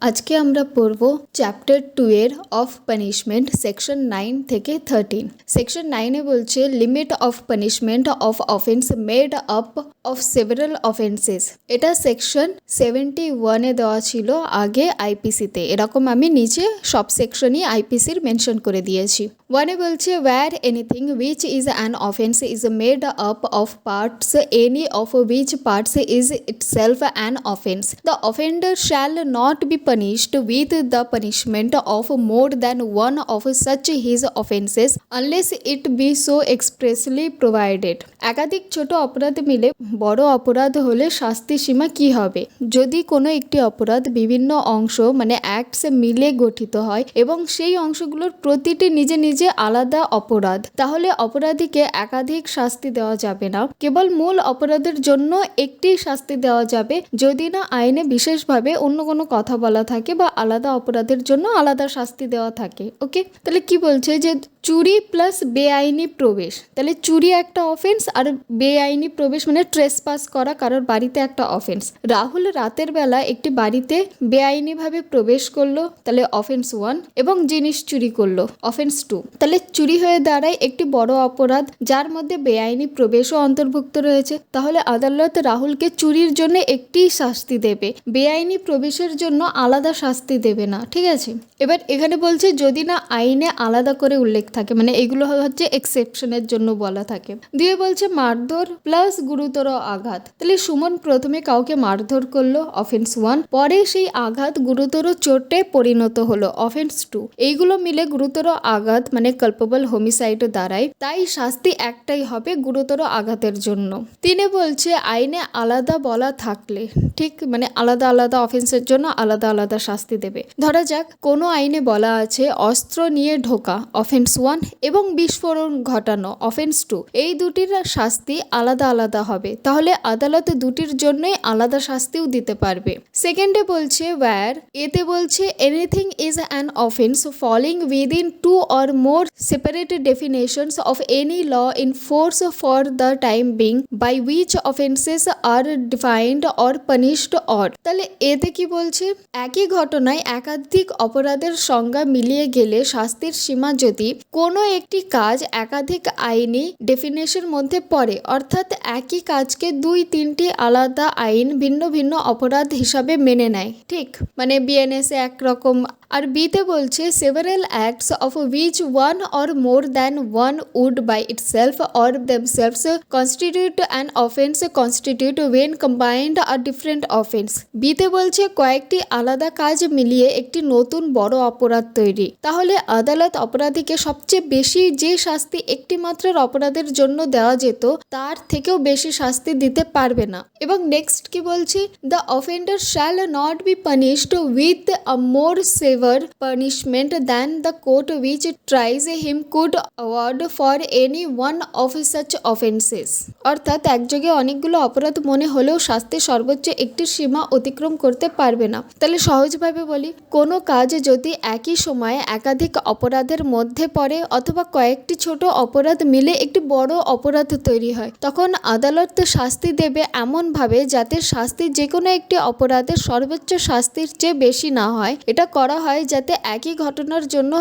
আজকে আমরা পড়ব চ্যাপ্টার টু এর অফ পানিশমেন্ট সেকশন নাইন থেকে থার্টিন সেকশন নাইনে বলছে limit of punishment of offence made up of several offences এটা সেকশন সেভেন্টি ওয়ানে দেওয়া ছিল আগে আইপিসিতে এরকম আমি নিচে সব সেকশনই আইপিসির মেনশন করে দিয়েছি। ওয়ানে বলছে where anything which is an offence is made up of parts any of which parts is itself an offence The offender shall not be punished with the punishment of more than one of such his offences unless it be so expressly provided. একাধিক ছোট অপরাধ মিলে বড় অপরাধ হলে শাস্তি সীমা কি হবে যদি কোনো একটি অপরাধ বিভিন্ন অংশ মানে অ্যাক্টস মিলে গঠিত হয় এবং সেই অংশগুলোর প্রতিটি নিজে নিজে আলাদা অপরাধ, তাহলে অপরাধীকে একাধিক শাস্তি দেওয়া যাবে না কেবল মূল অপরাধের জন্য একটি শাস্তি দেওয়া যাবে যদি না আইনে বিশেষভাবে অন্য কোনো কথা বলা থাকে বা আলাদা অপরাধের জন্য আলাদা শাস্তি দেওয়া থাকে ওকে তাহলে কি বলছে যে চুরি প্লাস বেআইনি প্রবেশ। তাহলে চুরি একটা অফেন্স আর বেআইনি প্রবেশ মানে ট্রেস পাস করা কারোর বাড়িতে একটা অফেন্স রাহুল রাতের বেলা একটি বাড়িতে বেআইনিভাবে প্রবেশ করল, তাহলে অফেন্স ওয়ান এবং জিনিস চুরি করল অফেন্স টু তাহলে চুরি হয়ে দাঁড়ায় একটি বড় অপরাধ, যার মধ্যে বেআইনি প্রবেশও অন্তর্ভুক্ত রয়েছে। তাহলে আদালত রাহুলকে চুরির জন্য একটি শাস্তি দেবে, বেআইনি প্রবেশের জন্য আলাদা শাস্তি দেবে না, ঠিক আছে? এবার এখানে বলছে, যদি না আইনে আলাদা করে উল্লেখ থাকে মানে এগুলো হচ্ছে এক্সেপশনের জন্য বলা থাকে। দিয়ে বলছে মারধর প্লাস গুরুতর আঘাত। তাহলে সুমন প্রথমে কাউকে মারধর করল অফেন্স ওয়ান পরে সেই আঘাত গুরুতর চোটে পরিণত হলো অফেন্স টু এইগুলো মিলে গুরুতর আঘাত মানে কল্পবল হোমিসাইড দাঁড়ায়। তাই শাস্তি একটাই হবে গুরুতর আঘাতের জন্য। তিনি বলছে আইনে আলাদা বলা থাকলে, ঠিক? মানে আলাদা আলাদা অফেন্সের জন্য আলাদা আলাদা শাস্তি দেবে। ধরা যাক, কোনো আইনে বলা আছে অস্ত্র নিয়ে ঢোকা অফেন্স ওয়ান এবং বিস্ফোরণ ঘটানো অফেন্স টু এই দুটির শাস্তি আলাদা আলাদা হবে। তাহলে আদালত দুটির জন্যই আলাদা শাস্তিও দিতে পারবে। সেকেন্ডে বলছে ওয়্যার এতে বলছে anything is an offence falling within two or more separate definitions of any law in force for the time being by which offences are defined or punished or তাহলে এতে কি বলছে? একই ঘটনায় একাধিক অপরাধের সংজ্ঞা মিলিয়ে গেলে শাস্তির সীমা যদি কোনো একটি কাজ একাধিক আইনি ডেফিনেশন মধ্যে পড়ে, অর্থাৎ একই কাজকে দুই তিনটি আলাদা আইন ভিন্ন ভিন্ন অপরাধ হিসাবে মেনে নেয়। ঠিক মানে বিএনএসে একরকম। আর বিতে বলছে several acts of which one or more than one would by itself or them themselves constitute an offence constitute when combined are different offence বিতে বলছে, কয়েকটি আলাদা কাজ মিলিয়ে একটি নতুন বড় অপরাধ তৈরি। তাহলে আদালত অপরাধীকে সবচেয়ে বেশি যে শাস্তি একটি মাত্রার অপরাধের জন্য দেওয়া যেত, তার থেকেও বেশি শাস্তি দিতে পারবে না। এবং নেক্সট কি বলছে? The offender shall not be punished with a more severe punishment than the court which tries him could award for any one of such offences অর্থাৎ একযোগে অনেকগুলো অপরাধ মনে হলেও শাস্তি সর্বোচ্চ একটি সীমা অতিক্রম করতে পারবে না। তাহলে সহজভাবে বলি, কোনো কাজ যদি একই সময়ে একাধিক অপরাধের মধ্যে পড়ে অথবা কয়েকটি ছোট অপরাধ মিলে একটি বড় অপরাধ তৈরি হয়। তখন আদালত শাস্তি দেবে এমনভাবে যাতে শাস্তি যে কোনো একটি অপরাধের সর্বোচ্চ শাস্তির চেয়ে বেশি না হয়। এটা করা হয় যাতে একই ঘটনার জন্য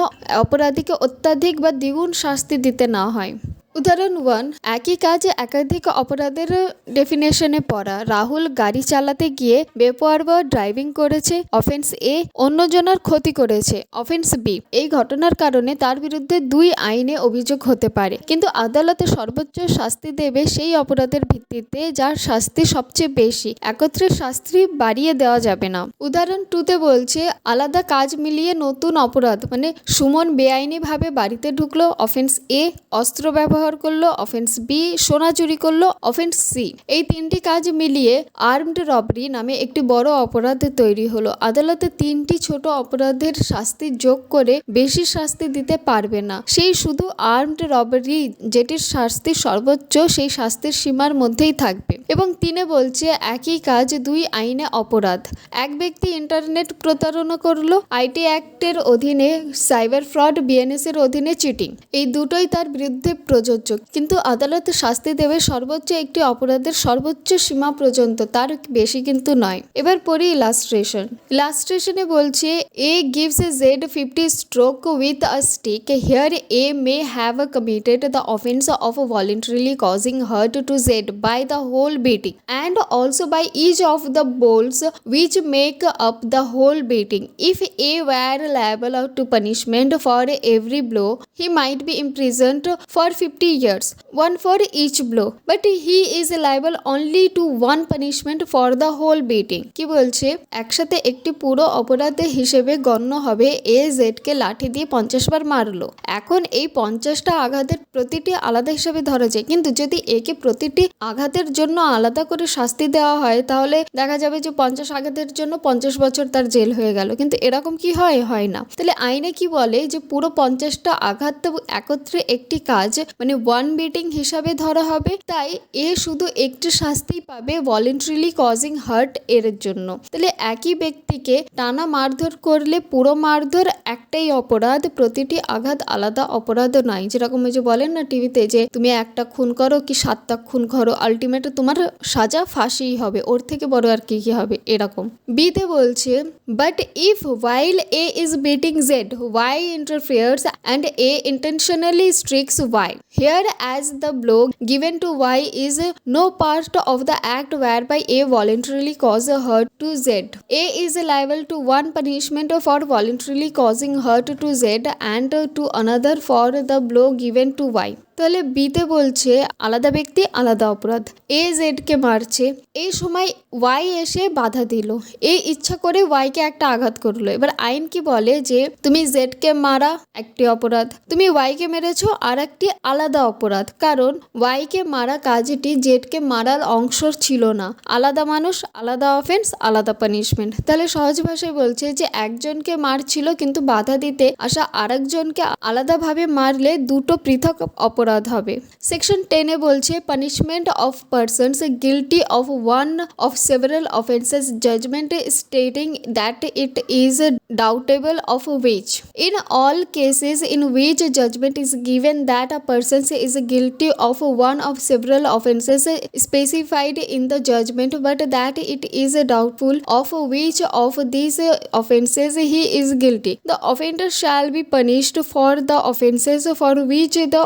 অপরাধীকে অত্যাধিক বা দ্বিগুণ শাস্তি দিতে না হয়। উদাহরণ ওয়ান একই কাজে একাধিক অপরাধের ডেফিনেশনে পড়া। রাহুল গাড়ি চালাতে গিয়ে বেপরোয়া ড্রাইভিং করেছে অফেন্স এ অন্যজনের ক্ষতি করেছে অফেন্স বি এই ঘটনার কারণে তার বিরুদ্ধে দুই আইনে অভিযোগ হতে পারে। কিন্তু আদালতে সর্বোচ্চ শাস্তি দেবে সেই অপরাধের ভিত্তিতে, যার শাস্তি সবচেয়ে বেশি। একত্রে শাস্তি বাড়িয়ে দেওয়া যাবে না। উদাহরণ টুতে বলছে, আলাদা কাজ মিলিয়ে নতুন অপরাধ মানে সুমন বেআইনিভাবে বাড়িতে ঢুকলো অফেন্স এ অস্ত্র ব্যবহার করল অফেন্স বি সোনা চুরি করল অফেন্স সি এই তিনটি কাজ মিলিয়ে আর্মড রবারি নামে একটি বড় অপরাধ তৈরি হলো। আদালতে তিনটি ছোট অপরাধের শাস্তি যোগ করে বেশি শাস্তি দিতে পারবে না। সেই শুধু আর্মড রবারি যেটির শাস্তি সর্বোচ্চ, সেই শাস্তির সীমার মধ্যেই থাকবে। এবং তিনে বলছে, একই কাজ, দুই আইনে অপরাধ। এক ব্যক্তি ইন্টারনেট প্রতারণা করল, আইটি অ্যাক্টের অধীনে সাইবার ফ্রড বিএনএস এর অধীনে চিটিং এই দুটোই তার বিরুদ্ধে প্রযোজ্য প্রযোজ্য কিন্তু আদালত শাস্তি দেবে সর্বোচ্চ একটি অপরাধের সর্বোচ্চ সীমা পর্যন্ত তার বেশি কিন্তু নয় এবার পড়ি ইলাস্ট্রেশন ইলাস্ট্রেশনে বলছে A gives a Z fifty stroke with a stick here A may have committed the offense of voluntarily causing hurt to Z by the whole beating and also by each of the bolts which make up the whole beating. If A were liable to punishment for every blow, he might be imprisoned for 50 years, one for each blow. But he is liable only to one punishment for the whole beating. কি বলছে? একসাথে একটি পুরো অপরাধ হিসেবে গণ্য হবে। এ জেডকে লাঠি দিয়ে পঞ্চাশ বার মারলো। এখন এই পঞ্চাশটা আঘাতের প্রতিটি আলাদা হিসেবে ধরা যায়। কিন্তু যদি একে প্রতিটি আঘাতের জন্য আলাদা করে শাস্তি দেওয়া হয় তাহলে দেখা যাবে যে পঞ্চাশ আঘাতের জন্য পঞ্চাশ বছর তার জেল হয়ে গেল। কিন্তু এরকম কি হয়? হয় না। তাহলে আইনে কি বলে যে পুরো পঞ্চাশটা আঘাত একত্রে একটি কাজ মানে ওয়ান বিটিং হিসাবে ধরা হবে। তাই এ শুধু একটি শাস্তি পাবে ভলেন্টারিলি কজিং হার্ট এর জন্য। তাহলে একই ব্যক্তিকে টানা মারধর করলে পুরো মারধর একটাই অপরাধ, প্রতিটি আঘাত আলাদা অপরাধ নয়। যেরকম যে বলেন না টিভিতে যে তুমি একটা খুন করো কি সাতটা খুন করো আলটিমেট তোমার সাজা ফাঁসিই হবে। ওর থেকে বড় আর কি কি হবে? এরকম। বিতে বলছে but if while A is beating Z Y interferes and A intentionally strikes Y here as the blow given to Y is no part of the act whereby A voluntarily caused hurt to Z. A is liable to one punishment for voluntarily causing hurt to Z and to another for the blow given to Y. তাহলে বিতে বলছে আলাদা ব্যক্তি, আলাদা অপরাধ। এ জেডকে মারছে। এই সময় ওয়াই এসে বাধা দিল। এ ইচ্ছা করে ওয়াইকে একটা আঘাত করল। এবার আইন কি বলে যে তুমি জেডকে মারা একটি অপরাধ, তুমি ওয়াইকে মেরেছো আর একটি আলাদা অপরাধ। কারণ ওয়াইকে মারা কাজটি জেডকে মারার অংশ ছিল না। আলাদা মানুষ, আলাদা অফেন্স, আলাদা পানিশমেন্ট। তাহলে সহজ ভাষায় বলছে যে একজনকে মারছিল কিন্তু বাধা দিতে আসা আরেকজনকে আলাদাভাবে মারলে দুটো পৃথক অপরাধ হবে সেকশন টেনে বলছে punishment of persons guilty of one of several offences judgement stating that it is doubtable of which in all cases in which judgment is given that a person is guilty of one of several offenses specified in the judgment but that it is doubtful of which of these offenses he is guilty the offender shall be punished for the offenses for which the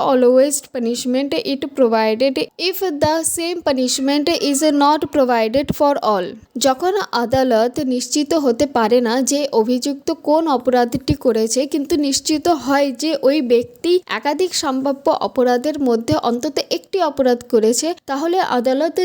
lowest punishment it provided if the same punishment is not provided for all. যখন আদালত নিশ্চিত হতে পারে না যে অভিযুক্ত কোন অপরাধটি করেছে, কিন্তু নিশ্চিত হয় যে ওই ব্যক্তি একাধিক সম্ভাব্য অপরাধের মধ্যে অন্তত একটি অপরাধ করেছে, তাহলে আদালত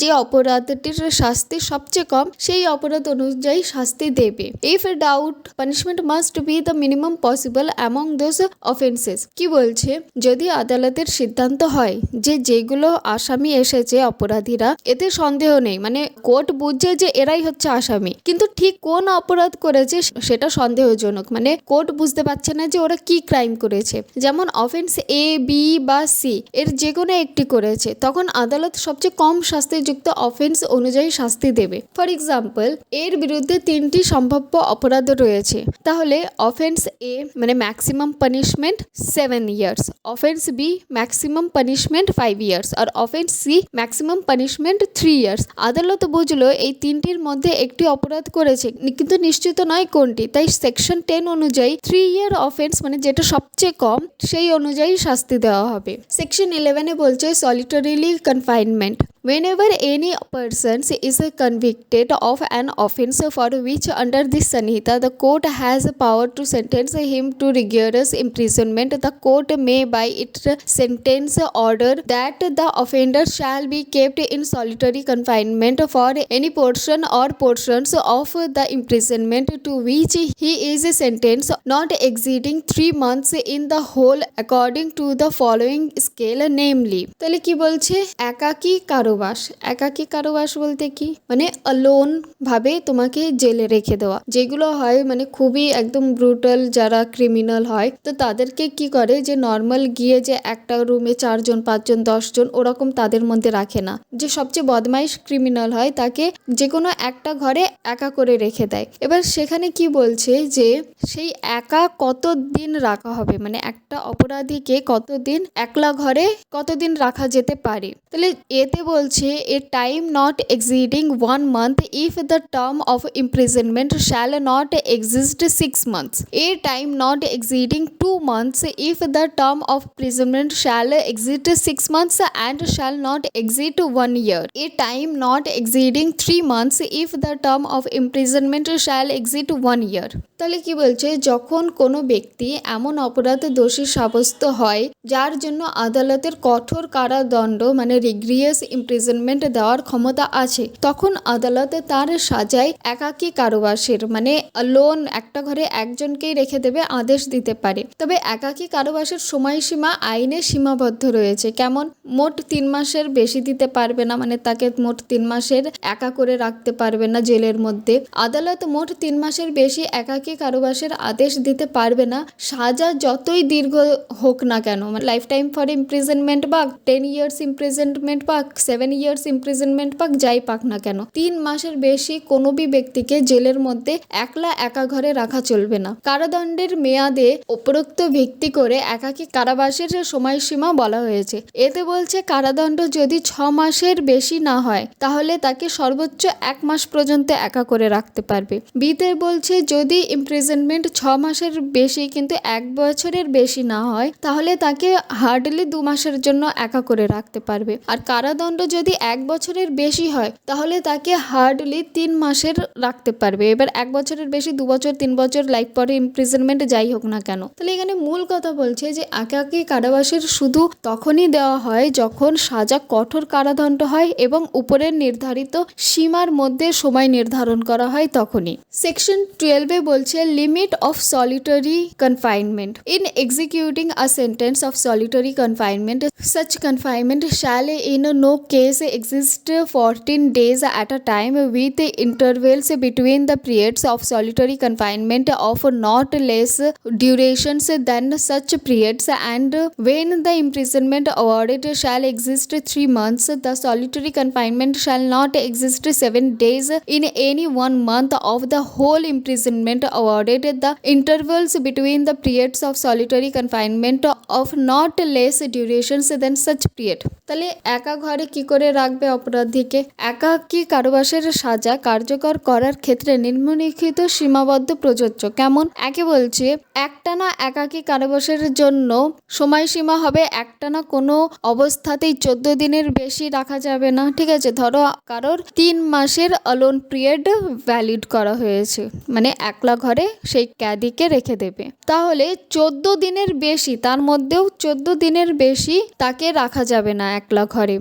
যে অপরাধটির শাস্তি সবচেয়ে কম, সেই অপরাধ অনুযায়ী শাস্তি দেবে। If doubt punishment must be the minimum possible among those offences কি বলছে? যদি আদালতের সিদ্ধান্ত হয় যে যেগুলো আসামি এসেছে অপরাধীরা, এতে সন্দেহ নেই। মানে কোর্ট বুঝছে যে এরাই হচ্ছে আসামি। কিন্তু ঠিক কোন অপরাধ করেছে সেটা সন্দেহজনক। মানে কোর্ট বুঝতে পারছে না যে ওরা কি ক্রাইম করেছে। যেমন অফেন্স এ, বি বা সি, এর যে কোনো একটি করেছে। তখন আদালত সবচেয়ে কম শাস্তিযুক্ত অফেন্স অনুযায়ী শাস্তি দেবে। ফর এক্সাম্পল, এর বিরুদ্ধে তিনটি সম্ভাব্য অপরাধ রয়েছে। তাহলে অফেন্স এ মানে maximum punishment, seven years. Offence B maximum punishment five years আর offence C maximum punishment three years আদালত বুঝলো এই তিনটির মধ্যে একটি অপরাধ করেছে কিন্তু নিশ্চিত নয় কোনটি। তাই সেকশন টেন অনুযায়ী থ্রি ইয়ার অফেন্স মানে যেটা সবচেয়ে কম, সেই অনুযায়ী শাস্তি দেওয়া হবে। সেকশন ইলেভেনে বলছে solitarily confinement Whenever any person is convicted of an offense for which under this Sanhita the court has power to sentence him to rigorous imprisonment, the court may by its sentence order that the offender shall be kept in solitary confinement for any portion or portions of the imprisonment to which he is sentenced not exceeding three months in the whole according to the following scale namely তাহলে কি বলছে একাকী কারো কারাবাস, একাকী কারাবাস বলতে কি? মানে alone ভাবে তোমাকে জেলে রেখে দেওয়া। যেগুলো হয় মানে খুবই একদম ব্রুটাল যারা ক্রিমিনাল হয়, তো তাদেরকে কি করে? যে নর্মাল গিয়ে যে একটা রুমে চারজন, পাঁচজন, দশজন ওরকম তাদের মধ্যে রাখে না। যে সবচেয়ে বদমাইশ ক্রিমিনাল হয় তাকে যে কোনো একটা ঘরে একা করে রেখে দেয়। এবার সেখানে কি বলছে যে সেই একা কতদিন রাখা হবে? মানে একটা অপরাধীকে কতদিন একলা ঘরে কতদিন রাখা যেতে পারে? তাহলে এতে বলছে a time not exceeding one month if the term of imprisonment shall not exist six months a time not exceeding two months if the term of prisonment shall exit six months and shall not exit one year a time not exceeding three months if the term of imprisonment shall exit one year তাহলে কি বলছে? যখন কোনো ব্যক্তি এমন অপরাধে দোষী সাব্যস্ত হয়, যার জন্য আদালতের কঠোর কারাদণ্ড মানে রিগ্রিয়াস ইমপ্রিজনমেন্ট দেওয়ার ক্ষমতা আছে, তখন আদালতে তার সাজায় একাকী কারাবাসের মানে লোন একটা ঘরে একজনকেই রেখে দেবে আদেশ দিতে পারে। তবে একাকী কারাবাসের সময়সীমা আইনে সীমাবদ্ধ রয়েছে, কেমন? মোট তিন মাসের বেশি দিতে পারবে না মানে তাকে মোট তিন মাসের একা করে রাখতে পারবে না জেলের মধ্যে। আদালত মোট তিন মাসের বেশি একাকী কারাবাসের আদেশ দিতে পারবে না, সাজা যতই দীর্ঘ হোক না কেন। লাইফ টাইম ফর ইমপ্রিজনমেন্ট বা টেন ইয়ার্স ইমপ্রিজনমেন্ট পাক সেভেন ইয়ার্স ইমপ্রিজনমেন্ট পাক, যাই পাক না কেন। তিন মাসের বেশি কোনো বি ব্যক্তিকে জেলের মধ্যে একলা একা ঘরে রাখা চলবে না। কারাদণ্ডের মেয়াদে উপরোক্ত ভিত্তি করে একাকী কারাবাসের সময়সীমা বলা হয়েছে। এতে বলছে, কারাদণ্ড যদি ছ মাসের বেশি না হয়, তাহলে তাকে সর্বোচ্চ এক মাস পর্যন্ত একা করে রাখতে পারবে। বিতে বলছে, যদি ইমপ্রিজনমেন্ট ছ মাসের বেশি কিন্তু এক বছরের বেশি না হয়, তাহলে তাকে হার্ডলি দু মাসের জন্য একা করে রাখতে পারবে। আর কারাদণ্ড যদি এক বছরের বেশি হয়, তাহলে তাকে হার্ডলি তিন মাসের রাখতে পারবে। এবার এক বছরের বেশি, দু বছর, তিন বছর লাইফ পরে ইমপ্রিজনমেন্ট যাই হোক না কেন। তাহলে এখানে মূল কথা বলছে যে, একাকী কারাবাসের শুধু তখনই দেওয়া হয় যখন সাজা কঠোর কারাদণ্ড হয় এবং উপরের নির্ধারিত সীমার মধ্যে সময় নির্ধারণ করা হয় তখনই। সেকশন টুয়েলভে বলছে limit of solitary confinement in executing a sentence of solitary confinement such confinement shall in no case exist 14 days at a time with intervals between the periods of solitary confinement of not less durations than such periods and when the imprisonment awarded shall exist 3 months the solitary confinement shall not exist 7 days in any one month of the whole imprisonment awarded the intervals between the periods of solitary confinement of not less durations than such period তাহলে একা ঘরে কি করে রাখবে অপরাধীকে। একা কি কারাবাসের সাজা কার্যকর করার ক্ষেত্রে নিম্নলিখিত সীমাবদ্ধ প্রযোজ্য। কেমন? একে বলছে, একটানা একাকী কারাবাসের জন্য সময়সীমা হবে একটানা কোনো অবস্থাতেই চোদ্দ দিনের বেশি রাখা যাবে না। ঠিক আছে, ধরো কারোর তিন মাসের অলোন পিরিয়ড ভ্যালিড করা হয়েছে। মানে একলা ঘরে সেই ক্যাদিকে রেখে দেবে। তাহলে চোদ্দ দিনের বেশি, তার মধ্যেও চোদ্দ দিনের বেশি তাকে রাখা যাবে না একলা ঘরে।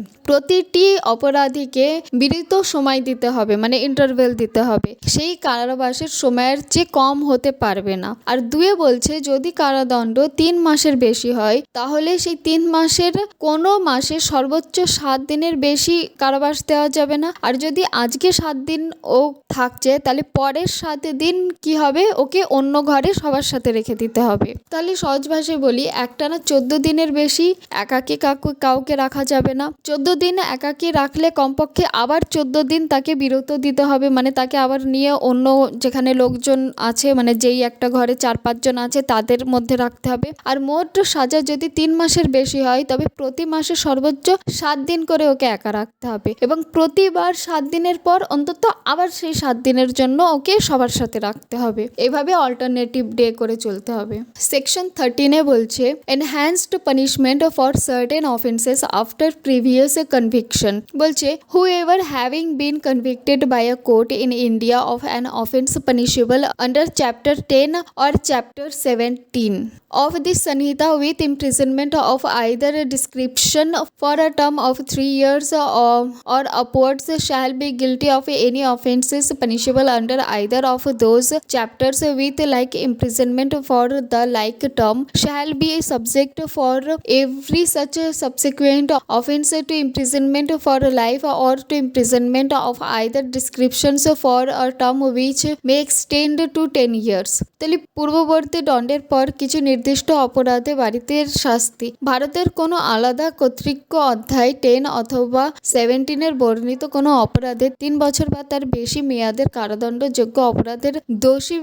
প্রতিটি অপরাধীকে বিরিত সময় দিতে হবে মানে ইন্টারভেল দিতে হবে। সেই কারাবাসের সময়ের চেয়ে কম হতে পারবে না। আর দুয়ে বলছে, যদি কারাদণ্ড তিন মাসের বেশি হয়, তাহলে সেই তিন মাসের কোনো মাসে সর্বোচ্চ সাত দিনের বেশি কারাবাস দেওয়া যাবে না। আর যদি আজকে সাত দিন ও থাকছে, তাহলে পরের সাত দিন কি হবে? ওকে অন্য ঘরে সবার সাথে রেখে দিতে হবে। তাহলে সহজ ভাষায় বলি একটানা চোদ্দ দিনের বেশি একাকে কাকু কাউকে রাখা যাবে না। চোদ্দ দিন একাকে রাখলে কমপক্ষে আবার চোদ্দ দিন তাকে বিরত দিতে হবে। মানে তাকে আবার নিয়ে অন্য যেখানে লোকজন আছে মানে যেই একটা ঘরে চার পাঁচজন আছে, তাদের মধ্যে রাখতে হবে। আর মোট সাজা যদি তিন মাসের বেশি হয়, তবে প্রতি মাসে সর্বোচ্চ সাত দিন করে ওকে একা রাখতে হবে। এবং প্রতিবার সাত দিনের পর অন্তত আবার সেই সাত দিনের জন্য ওকে সবার সাথে রাখতে হবে। এভাবে অল্টারনেটিভ ডে করে চলতে হবে। সেকশন থার্টিনে বলছে enhanced punishment for certain offences after previous conviction conviction. Bolche, whoever having been convicted by a court in India of an offense punishable under Chapter 10 or Chapter 17 of this Sanhita with imprisonment of either description for a term of three years or, or upwards shall be guilty of any offences punishable under either of those chapters with like imprisonment for the like term shall be subject for every such subsequent offence to imprisonment imprisonment for life or to imprisonment of either descriptions for a term which may extend to 10 years তাহলে পূর্ববর্তী দণ্ডের পর কিছু নির্দিষ্ট অপরাধে বাড়িতে শাস্তি। ভারতের কোনো আলাদা কর্তৃক অধ্যায় টেন অথবা সেভেন্টিনের বর্ণিত কোনো অপরাধে তিন বছর বা তার বেশি মেয়াদের কারাদণ্ডযোগ্য অপরাধের দোষী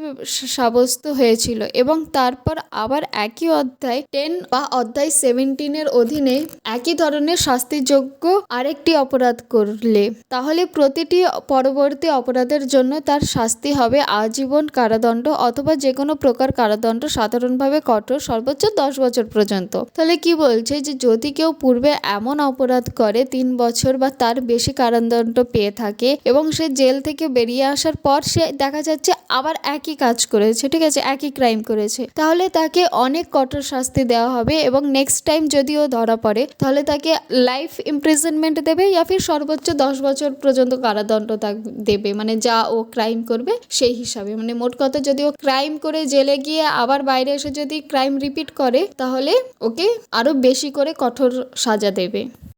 সাব্যস্ত হয়েছিল এবং তারপর আবার একই অধ্যায় টেন বা অধ্যায় সেভেন্টিনের অধীনে একই ধরনের শাস্তিযোগ্য আরেকটি অপরাধ করলে। তাহলে প্রতিটি পরবর্তী অপরাধের জন্য তার শাস্তি হবে আজীবন কারাদণ্ড অথবা যে কোনো প্রকার কারাদণ্ড সাধারণভাবে কঠোর সর্বোচ্চ দশ বছর পর্যন্ত। তাহলে কি বলছে যে, যদি কেউ পূর্বে এমন অপরাধ করে, তিন বছর বা তার বেশি কারাদণ্ড পেয়ে থাকে এবং সে জেল থেকে বেরিয়ে আসার পর সে দেখা যাচ্ছে আবার একই কাজ করেছে, ঠিক আছে, একই ক্রাইম করেছে। তাহলে তাকে অনেক কঠোর শাস্তি দেওয়া হবে এবং নেক্সট টাইম যদি ও ধরা পড়ে, তাহলে তাকে লাইফ ইমপ্রিজনমেন্ট দেবে ইয়া ফির সর্বোচ্চ দশ বছর পর্যন্ত কারাদণ্ড দেবে। মানে যা ও ক্রাইম করবে, সেই হিসাবে। মানে মোট কথা যদি ও ক্রাইম করে জেলে গিয়ে আবার বাইরে এসে যদি ক্রাইম রিপিট করে, তাহলে ওকে আরও বেশি করে কঠোর সাজা দেবে।